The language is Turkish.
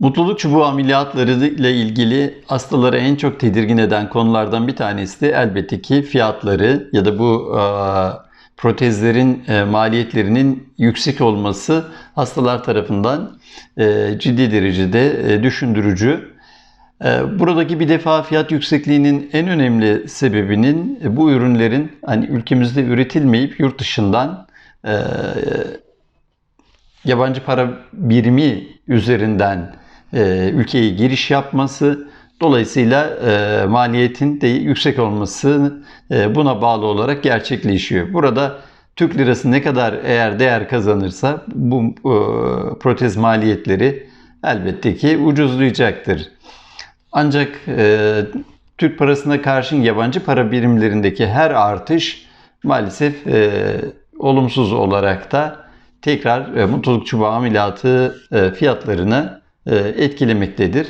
Mutluluk çubuğu ameliyatları ile ilgili hastaları en çok tedirgin eden konulardan bir tanesi de elbette ki fiyatları ya da bu e, protezlerin e, maliyetlerinin yüksek olması hastalar tarafından e, ciddi derecede e, düşündürücü. E, Buradaki bir defa fiyat yüksekliğinin en önemli sebebinin e, bu ürünlerin hani ülkemizde üretilmeyip yurt dışından e, yabancı para birimi üzerinden e, ülkeye giriş yapması, dolayısıyla e, maliyetin de yüksek olması e, buna bağlı olarak gerçekleşiyor. Burada Türk lirası ne kadar eğer değer kazanırsa bu protez maliyetleri elbette ki ucuzlayacaktır. Ancak Türk parasına karşın yabancı para birimlerindeki her artış maalesef olumsuz olarak da tekrar e, mutluluk çubuğu ameliyatı e, fiyatlarını etkilemektedir.